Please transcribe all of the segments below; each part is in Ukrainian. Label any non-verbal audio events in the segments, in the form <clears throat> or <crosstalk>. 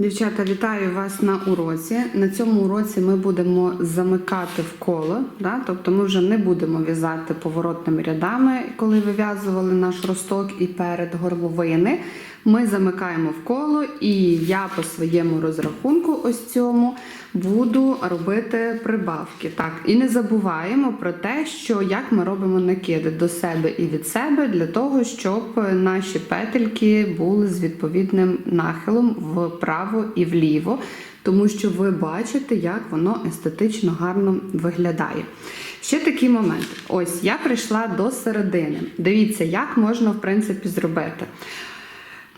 Дівчата, вітаю вас на уроці. На цьому уроці ми будемо замикати в коло, да? тобто ми вже не будемо в'язати поворотними рядами, коли вив'язували наш росток і перед горловини. Ми замикаємо в коло, і я по своєму розрахунку, ось цьому, буду робити прибавки. Так, і не забуваємо про те, що як ми робимо накиди до себе і від себе для того, щоб наші петельки були з відповідним нахилом вправо і вліво, тому що ви бачите, як воно естетично гарно виглядає. Ще такий момент. Ось я прийшла до середини. Дивіться, як можна в принципі зробити.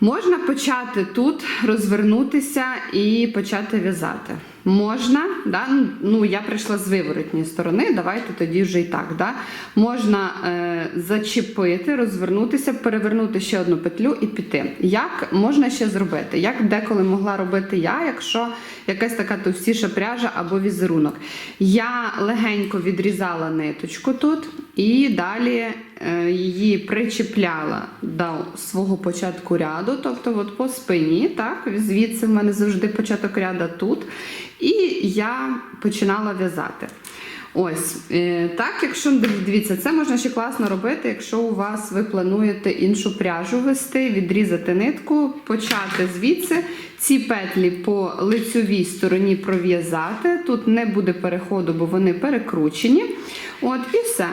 Можна почати тут розвернутися і почати в'язати. Можна, да? ну я прийшла з виворотньої сторони, давайте тоді вже і так. Да? Можна е, зачепити, розвернутися, перевернути ще одну петлю і піти. Як можна ще зробити? Як деколи могла робити я, якщо якась така товстіша пряжа або візерунок? Я легенько відрізала ниточку тут і далі е, її причіпляла до свого початку ряду, тобто от по спині, так, звідси в мене завжди початок ряду тут. І я починала в'язати. Ось е, так, якщо дивіться, це можна ще класно робити, якщо у вас ви плануєте іншу пряжу вести, відрізати нитку, почати звідси ці петлі по лицьовій стороні пров'язати. Тут не буде переходу, бо вони перекручені. От і все.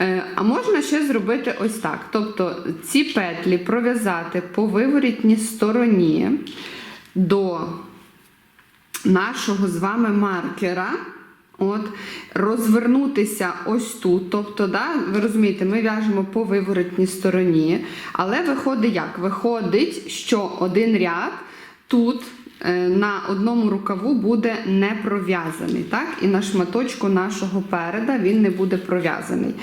Е, А можна ще зробити ось так. Тобто ці петлі пров'язати по виворітній стороні до нашого з вами маркера. От, розвернутися ось тут. Тобто, да, ви розумієте, ми в'яжемо по виворотній стороні, але виходить як? Виходить, що один ряд тут е, на одному рукаву буде не пров'язаний. так? І на шматочку нашого переда він не буде пров'язаний.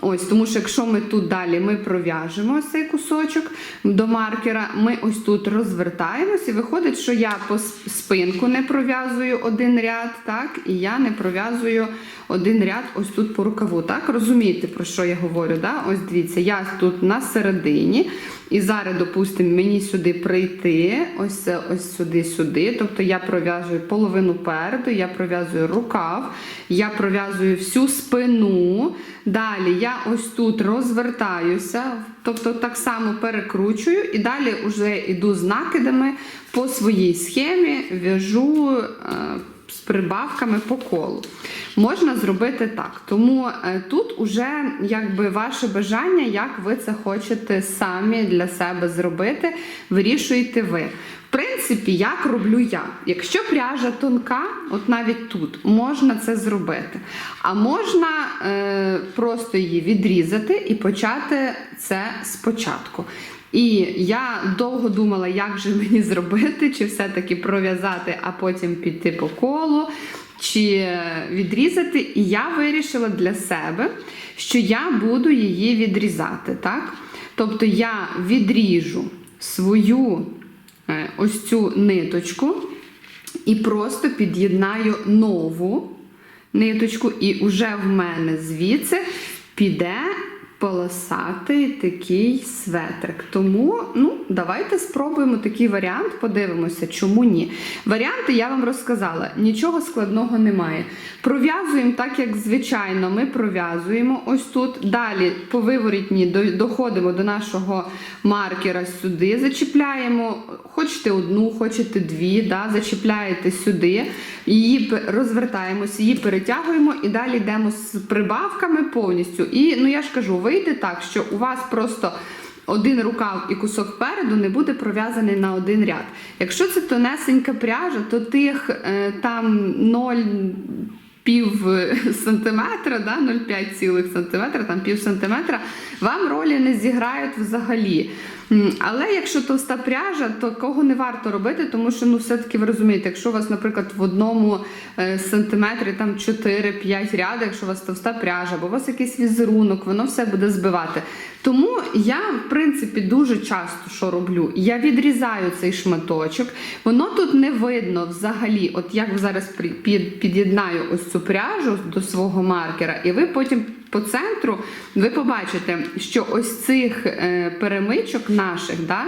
Ось, Тому що якщо ми тут далі ми пров'яжемо цей кусочок до маркера, ми ось тут розвертаємось, і виходить, що я по спинку не пров'язую один ряд, так, і я не пров'язую один ряд ось тут по рукаву. Так, розумієте, про що я говорю? Да? Ось дивіться, я тут на середині, і зараз, допустимо, мені сюди прийти, ось ось сюди-сюди. Тобто я пров'язую половину переду, я пров'язую рукав, я пров'язую всю спину. Далі я ось тут розвертаюся, тобто так само перекручую, і далі вже йду з накидами по своїй схемі, в'яжу е, прибавками по колу. Можна зробити так. Тому е, тут уже якби ваше бажання, як ви це хочете самі для себе зробити, вирішуєте ви. В принципі, як роблю я. Якщо пряжа тонка, от навіть тут можна це зробити. А можна е, просто її відрізати і почати це спочатку. І я довго думала, як же мені зробити, чи все-таки пров'язати, а потім піти по колу, чи відрізати. І я вирішила для себе, що я буду її відрізати. так? Тобто я відріжу свою е, ось цю ниточку і просто під'єднаю нову ниточку, і вже в мене звідси піде полосатий такий светрик. Тому, ну, давайте спробуємо такий варіант, подивимося, чому ні. Варіанти я вам розказала, нічого складного немає. Пров'язуємо так, як звичайно, ми пров'язуємо ось тут. Далі по виворітні доходимо до нашого маркера сюди, зачіпляємо, хочете одну, хочете дві, да, зачіпляєте сюди, її розвертаємося, її перетягуємо і далі йдемо з прибавками повністю. І ну я ж кажу, вийде так, що у вас просто. Один рукав і кусок переду не буде пров'язаний на один ряд. Якщо це тонесенька пряжа, то тих е, там 0,5 сантиметра, да, 0,5 цілих сантиметра, там пів сантиметра, вам ролі не зіграють взагалі. Але якщо товста пряжа, то кого не варто робити, тому що ну все-таки ви розумієте, якщо у вас, наприклад, в одному е, сантиметрі там 4-5 рядів, якщо у вас товста пряжа, або у вас якийсь візерунок, воно все буде збивати. Тому я, в принципі, дуже часто що роблю? Я відрізаю цей шматочок, воно тут не видно взагалі, от як зараз під'єднаю ось цю пряжу до свого маркера, і ви потім по центру ви побачите, що ось цих е, перемичок наших, да,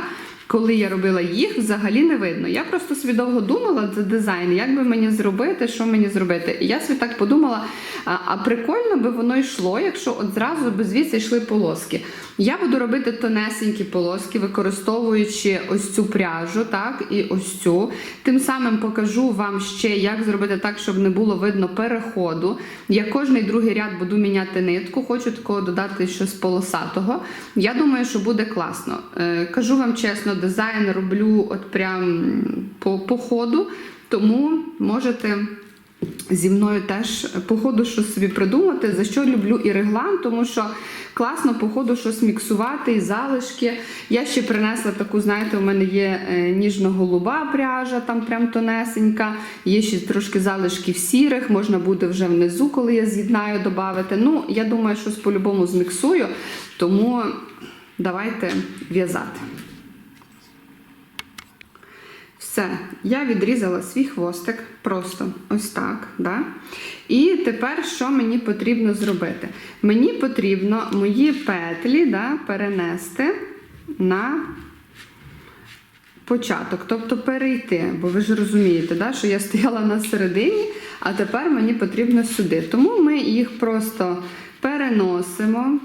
коли я робила їх, взагалі не видно. Я просто собі довго думала за дизайн, як би мені зробити, що мені зробити. І я собі так подумала, а, а прикольно би воно йшло, якщо от зразу би звідси йшли полоски. Я буду робити тонесенькі полоски, використовуючи ось цю пряжу, так, і ось цю. Тим самим покажу вам ще, як зробити так, щоб не було видно переходу. Я кожний другий ряд буду міняти нитку, хочу такого додати щось полосатого. Я думаю, що буде класно. Е, кажу вам чесно, дизайн роблю от прям по, по ходу, тому можете. Зі мною теж по ходу щось собі придумати, за що люблю і реглан, тому що класно по ходу щось міксувати і залишки. Я ще принесла таку, знаєте, у мене є е, ніжно-голуба пряжа, там прям тонесенька, є ще трошки залишків сірих, можна буде вже внизу, коли я з'єднаю, додати. Ну, я думаю, щось по-любому зміксую, тому давайте в'язати. Все, я відрізала свій хвостик, просто ось так. Да? І тепер що мені потрібно зробити? Мені потрібно мої петлі да, перенести на початок, тобто перейти, бо ви ж розумієте, да, що я стояла на середині, а тепер мені потрібно сюди. Тому ми їх просто переносимо.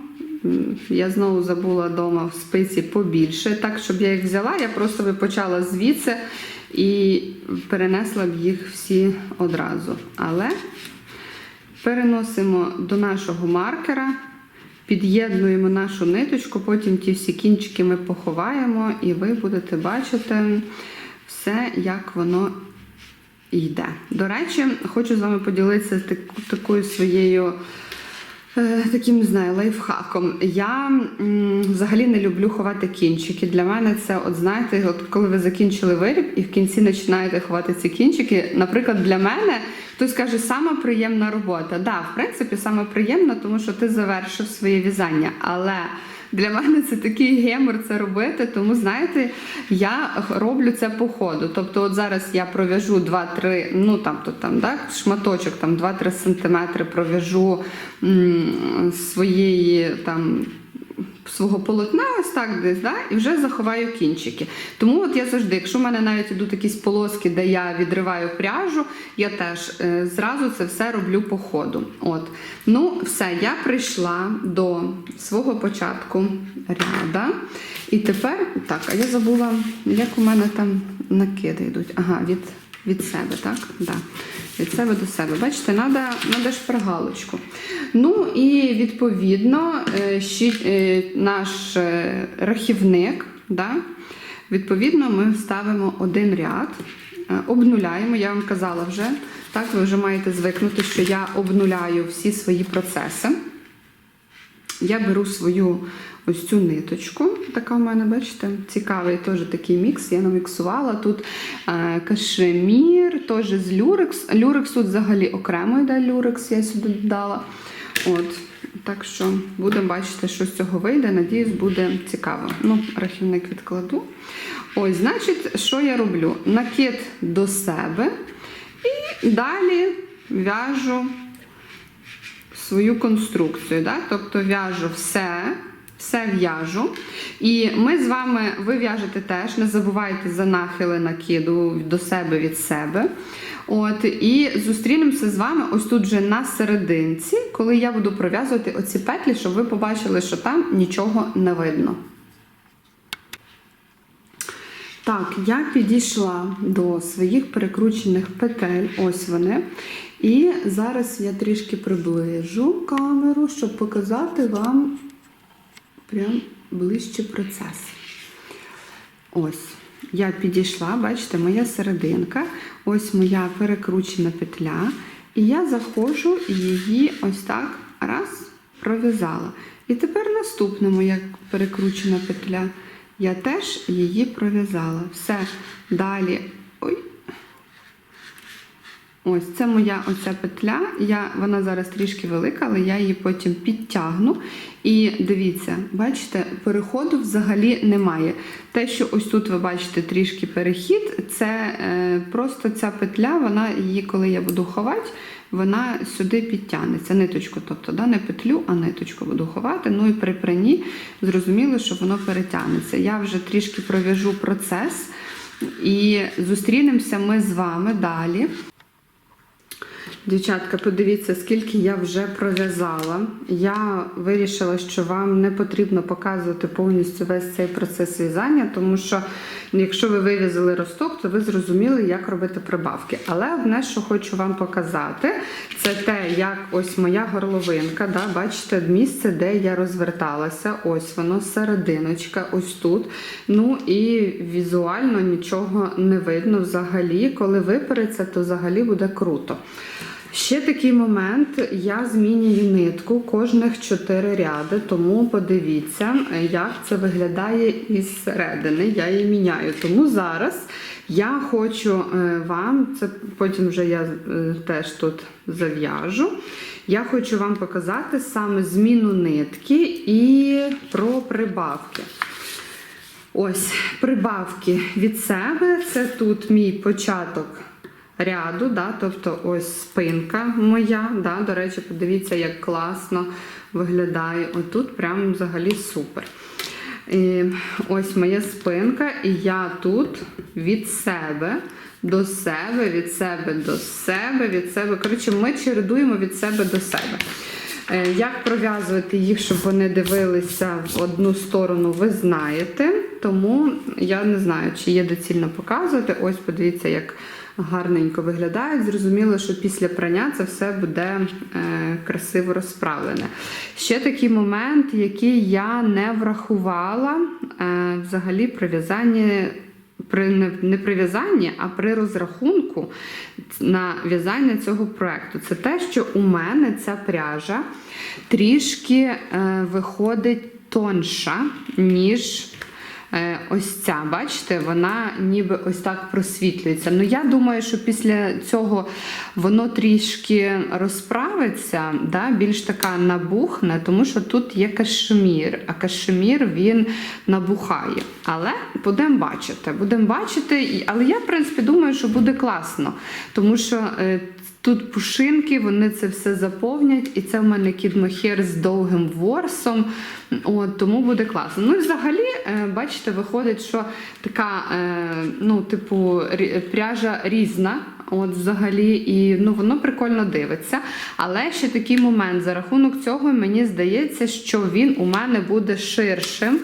Я знову забула вдома в спиці побільше. Так, щоб я їх взяла, я просто почала звідси і перенесла б їх всі одразу. Але переносимо до нашого маркера, під'єднуємо нашу ниточку, потім ті всі кінчики ми поховаємо, і ви будете бачити все, як воно йде. До речі, хочу з вами поділитися такою своєю. Е, Таким не знаю, лайфхаком. Я м, взагалі не люблю ховати кінчики. Для мене це, от знаєте, от коли ви закінчили виріб і в кінці починаєте ховати ці кінчики. Наприклад, для мене хтось каже, сама приємна робота. Да, в принципі, саме приємна, тому що ти завершив своє в'язання. Але для мене це такий гемор це робити, тому знаєте, я роблю це по ходу. Тобто, от зараз я пров'яжу 2-3, ну там то там, так, шматочок, там 2-3 сантиметри пров'яжу своєї там. Свого полотна, ось так десь, да, і вже заховаю кінчики. Тому от я завжди, якщо в мене навіть йдуть якісь полоски, де я відриваю пряжу, я теж е, зразу це все роблю по ходу. От. Ну, все, я прийшла до свого початку ряда. І тепер, так, а я забула, як у мене там накиди йдуть. Ага, від, від себе, так? Да. Від себе до себе. Бачите, треба надо шпаргалочку. Ну і відповідно е, щі- е, наш е, рахівник, да? відповідно, ми ставимо один ряд, обнуляємо. Я вам казала вже, так, ви вже маєте звикнути, що я обнуляю всі свої процеси. Я беру свою ось цю ниточку, така в мене, бачите, цікавий теж такий мікс. Я наміксувала. Тут е, кашемір, теж з люрекс. Люрекс тут взагалі окремо йде люрекс, я сюди додала. От. Так що будемо бачити, що з цього вийде. Надіюсь, буде цікаво. Ну, рахівник відкладу. Ось, значить, що я роблю? Накид до себе і далі в'яжу свою конструкцію. Да? Тобто в'яжу все, все в'яжу. І ми з вами, ви в'яжете теж, не забувайте за нахили накиду до себе від себе. От, і зустрінемося з вами ось тут вже на серединці, коли я буду пров'язувати оці петлі, щоб ви побачили, що там нічого не видно. Так, я підійшла до своїх перекручених петель, ось вони. І зараз я трішки приближу камеру, щоб показати вам прям ближче процес. Ось, я підійшла, бачите, моя серединка, ось моя перекручена петля. І я заходжу і її ось так раз пров'язала. І тепер наступна моя перекручена петля. Я теж її пров'язала. Все. Далі. Ой. Ось це моя оця петля. Я, вона зараз трішки велика, але я її потім підтягну. І дивіться, бачите, переходу взагалі немає. Те, що ось тут ви бачите трішки перехід, це е, просто ця петля, вона її, коли я буду ховати, вона сюди підтягнеться. Ниточку, тобто да, не петлю, а ниточку буду ховати. Ну і при прянні зрозуміло, що воно перетягнеться. Я вже трішки пров'яжу процес. І зустрінемося ми з вами далі. Дівчатка, подивіться, скільки я вже пров'язала. Я вирішила, що вам не потрібно показувати повністю весь цей процес в'язання, тому що якщо ви вив'язали росток, то ви зрозуміли, як робити прибавки. Але одне, що хочу вам показати, це те, як ось моя горловинка. Да, бачите, місце, де я розверталася. Ось воно серединочка, ось тут. Ну і візуально нічого не видно взагалі. Коли випереться, то взагалі буде круто. Ще такий момент, я змінюю нитку кожних 4 ряди, тому подивіться, як це виглядає із середини. Я її міняю. Тому зараз я хочу е, вам, це потім вже я е, теж тут зав'яжу. Я хочу вам показати саме зміну нитки і про прибавки. Ось прибавки від себе. Це тут мій початок ряду, да, тобто ось спинка моя. Да, До речі, подивіться, як класно виглядає. Отут прям взагалі супер. І ось моя спинка, і я тут від себе до себе, від себе до себе, від себе. Коротше, ми чередуємо від себе до себе. Е, Як пров'язувати їх, щоб вони дивилися в одну сторону, ви знаєте. Тому я не знаю, чи є доцільно показувати. Ось подивіться, як гарненько виглядають. Зрозуміло, що після прання це все буде е, красиво розправлене. Ще такий момент, який я не врахувала е, взагалі при в'язанні. При не, не при в'язанні, а при розрахунку на в'язання цього проекту. Це те, що у мене ця пряжа трішки е, виходить тонша, ніж Ось ця, бачите, вона ніби ось так просвітлюється. Ну я думаю, що після цього воно трішки розправиться, да, більш така набухне, тому що тут є кашемір, а кашемір він набухає. Але будемо бачити. Будемо бачити, але я, в принципі, думаю, що буде класно, тому що. е, Тут пушинки, вони це все заповнять, і це в мене кідмохер з довгим ворсом. От, тому буде класно. Ну і взагалі, е, бачите, виходить, що така, е, ну, типу, пряжа різна. От взагалі, і ну воно прикольно дивиться. Але ще такий момент за рахунок цього мені здається, що він у мене буде ширшим.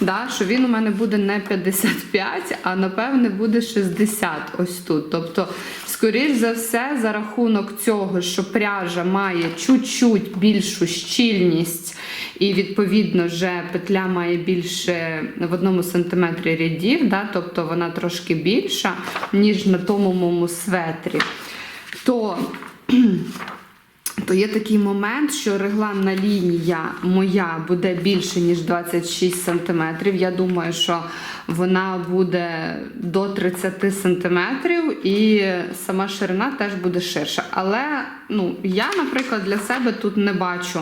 Да, що він у мене буде не 55, а напевне буде 60 ось тут. Тобто, скоріш за все, за рахунок цього, що пряжа має чуть-чуть більшу щільність, і відповідно вже петля має більше в одному сантиметрі рядів, да, тобто вона трошки більша, ніж на тому моєму светрі. То <clears throat> то є такий момент, що регланна лінія моя буде більше, ніж 26 см. Я думаю, що вона буде до 30 см і сама ширина теж буде ширша. Але ну, я, наприклад, для себе тут не бачу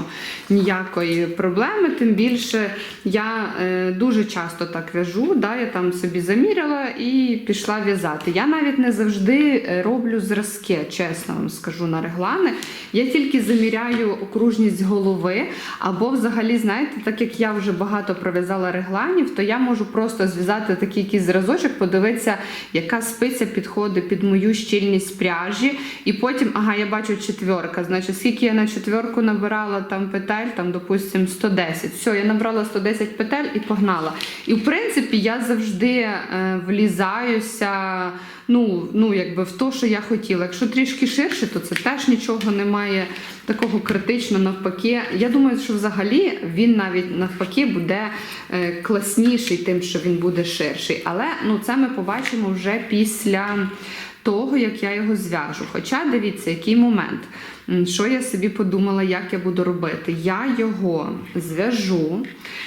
ніякої проблеми. Тим більше я е, дуже часто так в'яжу. Да, я там собі заміряла і пішла в'язати. Я навіть не завжди е, роблю зразки, чесно вам скажу на реглани. Я тільки заміряю окружність голови, або взагалі, знаєте, так як я вже багато пров'язала регланів, то я можу просто зв'язати такий якийсь зразочок, подивитися, яка спиця підходить під мою щільність пряжі. І потім, ага, я бачу четверка. Значить, скільки я на четверку набирала там петель, там, допустимо, 110. Все, я набрала 110 петель і погнала. І в принципі я завжди е, влізаюся. Ну, ну, якби в те, що я хотіла. Якщо трішки ширше, то це теж нічого немає такого критичного. Навпаки, я думаю, що взагалі він навіть навпаки буде е, класніший, тим, що він буде ширший. Але ну, це ми побачимо вже після того, як я його зв'яжу. Хоча дивіться, який момент. Що я собі подумала, як я буду робити? Я його зв'яжу,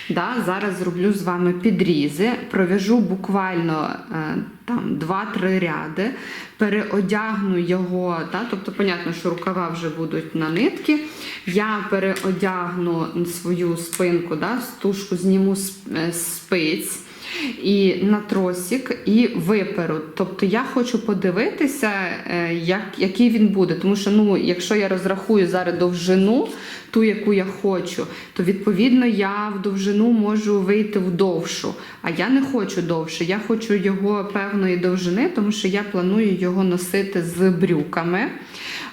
да, зараз зроблю з вами підрізи, пров'яжу буквально е, там 2-3 ряди, переодягну його, да, тобто, понятно, що рукава вже будуть на нитки. Я переодягну свою спинку, да, стужку зніму е, з спиць. І на тросик, і виперу. Тобто я хочу подивитися, е, як, який він буде. Тому що ну, якщо я розрахую зараз довжину, ту, яку я хочу, то відповідно я в довжину можу вийти в довшу. А я не хочу довше. Я хочу його певної довжини, тому що я планую його носити з брюками.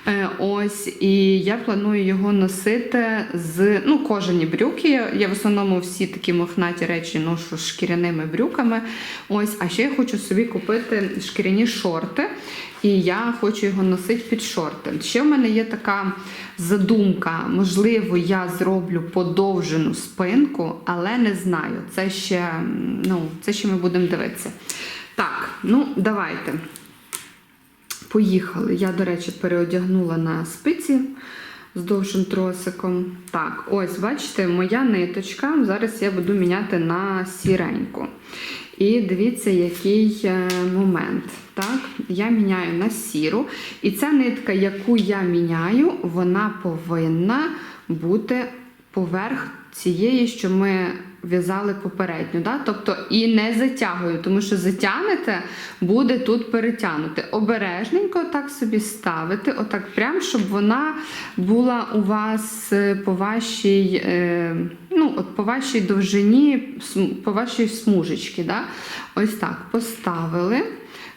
Е, Ось, і я планую його носити з ну, кожані брюки. Я в основному всі такі мохнаті речі ношу з шкіряними брюками. Ось, а ще я хочу собі купити шкіряні шорти, і я хочу його носити під шорти. Ще в мене є така задумка. Можливо, я зроблю подовжену спинку, але не знаю. Це ще, ну, це ще ми будемо дивитися. Так, ну давайте. Поїхали. Я, до речі, переодягнула на спиці з довшим тросиком. Так, ось, бачите, моя ниточка. Зараз я буду міняти на сіреньку. І дивіться, який е, момент. Так, я міняю на сіру. І ця нитка, яку я міняю, вона повинна бути поверх цієї, що ми в'язали попередньо. Да? Тобто і не затягую, тому що затягнете, буде тут перетягнути. Обережненько так собі ставити, отак прям, щоб вона була у вас е, по вашій, е, ну, от по вашій довжині, по вашій смужечці. Да? Ось так поставили.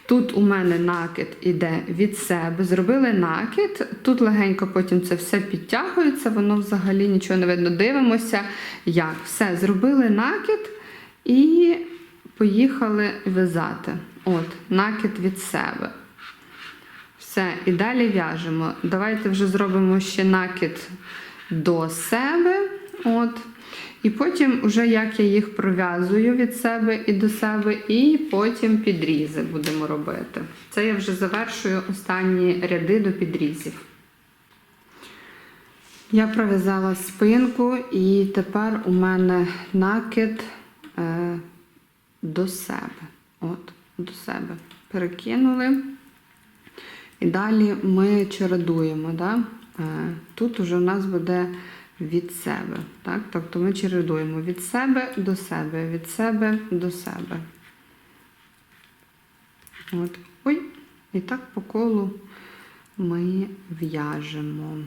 Тут у мене накид іде від себе. Зробили накид. Тут легенько потім це все підтягується, воно взагалі нічого не видно. Дивимося, як. Все, зробили накид і поїхали в'язати. От, накид від себе. Все, і далі в'яжемо. Давайте вже зробимо ще накид до себе. От. І потім, вже як я їх пров'язую від себе і до себе, і потім підрізи будемо робити. Це я вже завершую останні ряди до підрізів. Я пров'язала спинку, і тепер у мене накид е, до себе. От, до себе. Перекинули. І далі ми чередуємо. Да? Е, Тут уже у нас буде від себе. Так? Тобто ми чередуємо від себе до себе, від себе до себе. От. Ой, і так по колу ми в'яжемо.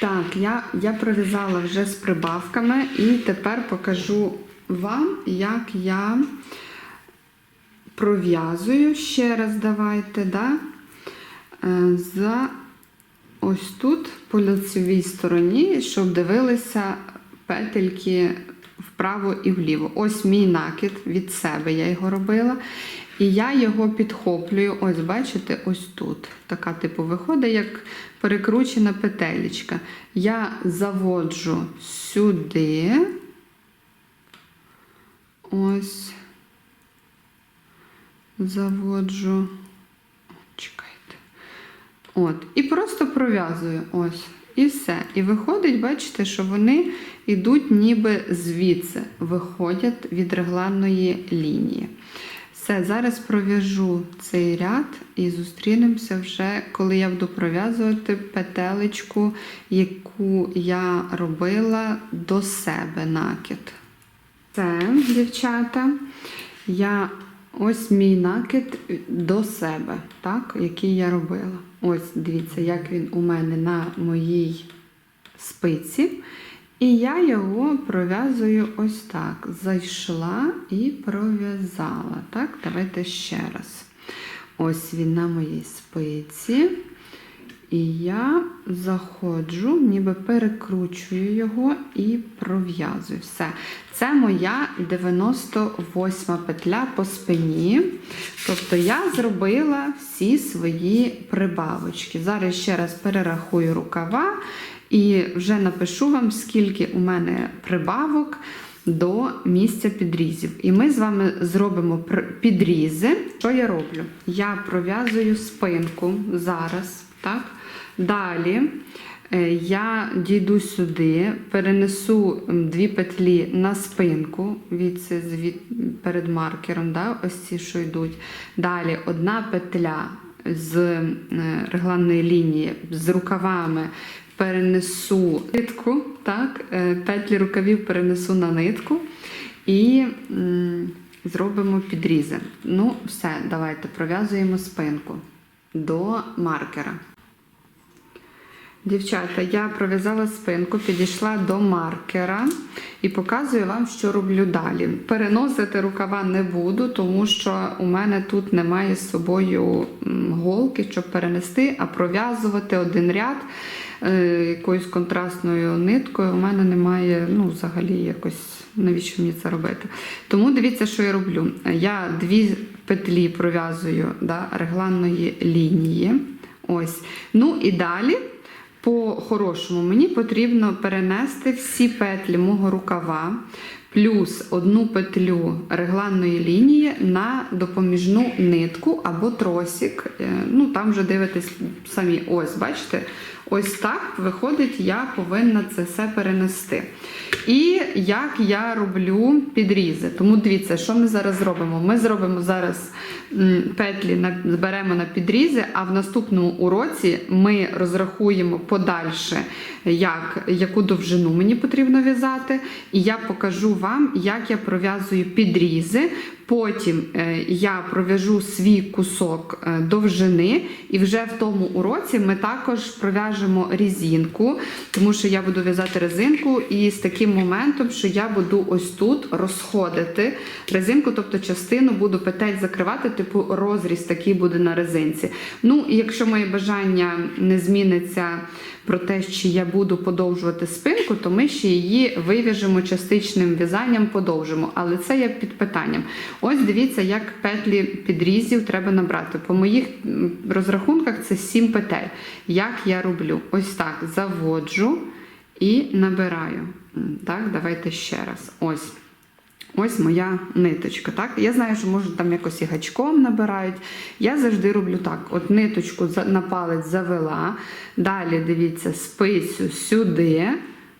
Так, я, я пров'язала вже з прибавками і тепер покажу вам, як я пров'язую ще раз давайте, да? Е, за ось тут по лицевій стороні, щоб дивилися петельки вправо і вліво. Ось мій накид від себе я його робила. І я його підхоплюю, ось бачите, ось тут. Така, типу, виходить, як перекручена петелечка. Я заводжу сюди. Ось. Заводжу. От. І просто пров'язую. Ось. І все. І виходить, бачите, що вони йдуть ніби звідси, виходять від регланної лінії. Все, зараз пров'яжу цей ряд і зустрінемося вже, коли я буду пров'язувати петелечку, яку я робила до себе накид. Це, дівчата, я ось мій накид до себе, так, який я робила. Ось дивіться, як він у мене на моїй спиці. І я його пров'язую ось так. Зайшла і пров'язала. Так, давайте ще раз. Ось він на моїй спиці. І я заходжу, ніби перекручую його і пров'язую. Все. Це моя 98 петля по спині. Тобто я зробила всі свої прибавочки. Зараз ще раз перерахую рукава і вже напишу вам, скільки у мене прибавок до місця підрізів. І ми з вами зробимо підрізи. Що я роблю? Я пров'язую спинку зараз. Так? Далі е, я дійду сюди, перенесу дві петлі на спинку від, від, перед маркером, да? ось ці, що йдуть. Далі одна петля з е, регланної лінії з рукавами перенесу нитку, так? е, петлі рукавів перенесу на нитку. і зробимо підрізи. Ну, все, давайте пров'язуємо спинку до маркера. Дівчата, я пров'язала спинку, підійшла до маркера і показую вам, що роблю далі. Переносити рукава не буду, тому що у мене тут немає з собою голки, щоб перенести, а пров'язувати один ряд е, якоюсь контрастною ниткою. У мене немає, ну, взагалі, якось навіщо мені це робити. Тому дивіться, що я роблю. Я дві петлі пров'язую да, регланної лінії. Ось. Ну і далі. По-хорошому мені потрібно перенести всі петлі мого рукава плюс одну петлю регланної лінії на допоміжну нитку або тросик. Е, Ну, там вже дивитесь самі. Ось, бачите? Ось так виходить, я повинна це все перенести. І як я роблю підрізи. Тому дивіться, що ми зараз зробимо. Ми зробимо зараз петлі зберемо на підрізи, а в наступному уроці ми розрахуємо подальше, як, яку довжину мені потрібно в'язати. І я покажу вам, як я пров'язую підрізи. Потім е, я пров'яжу свій кусок е, довжини, і вже в тому уроці ми також пров'яжемо різинку, тому що я буду в'язати резинку і з таким моментом, що я буду ось тут розходити резинку, тобто частину буду петель закривати, типу розріз такий буде на резинці. Ну, і якщо моє бажання не зміниться про те, чи я буду подовжувати спинку, то ми ще її вив'яжемо частичним в'язанням, подовжимо. Але це є під питанням. Ось дивіться, як петлі підрізів треба набрати. По моїх розрахунках це 7 петель. Як я роблю? Ось так заводжу і набираю. Так, давайте ще раз. Ось. Ось моя ниточка. Так? Я знаю, що може там якось і гачком набирають. Я завжди роблю так: от ниточку на палець завела. Далі дивіться, спицю сюди.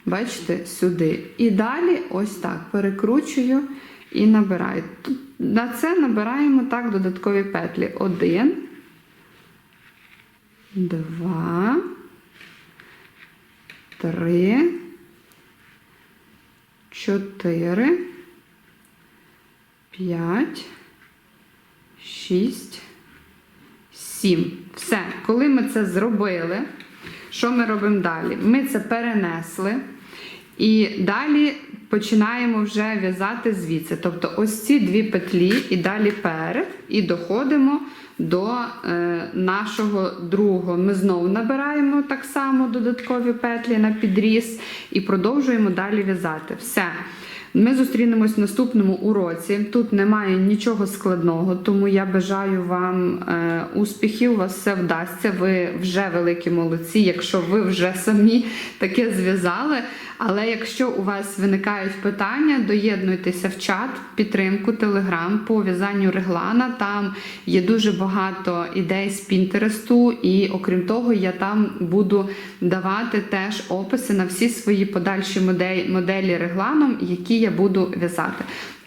Бачите, сюди. І далі ось так перекручую і набираю. На це набираємо так додаткові петлі. Один, два, три, чотири. 5, 6, 7. Все. Коли ми це зробили, що ми робимо далі? Ми це перенесли. І далі починаємо вже в'язати звідси. Тобто ось ці дві петлі і далі перед, і доходимо до е, нашого другого. Ми знову набираємо так само додаткові петлі на підріз і продовжуємо далі в'язати. Все. Ми зустрінемось в наступному уроці. Тут немає нічого складного, тому я бажаю вам е, успіхів. У вас все вдасться. Ви вже великі молодці, якщо ви вже самі таке зв'язали. Але якщо у вас виникають питання, доєднуйтеся в чат, підтримку Телеграм по в'язанню реглана. Там є дуже багато ідей з Пінтересту, і окрім того, я там буду давати теж описи на всі свої подальші моделі, регланом, які я буду в'язати.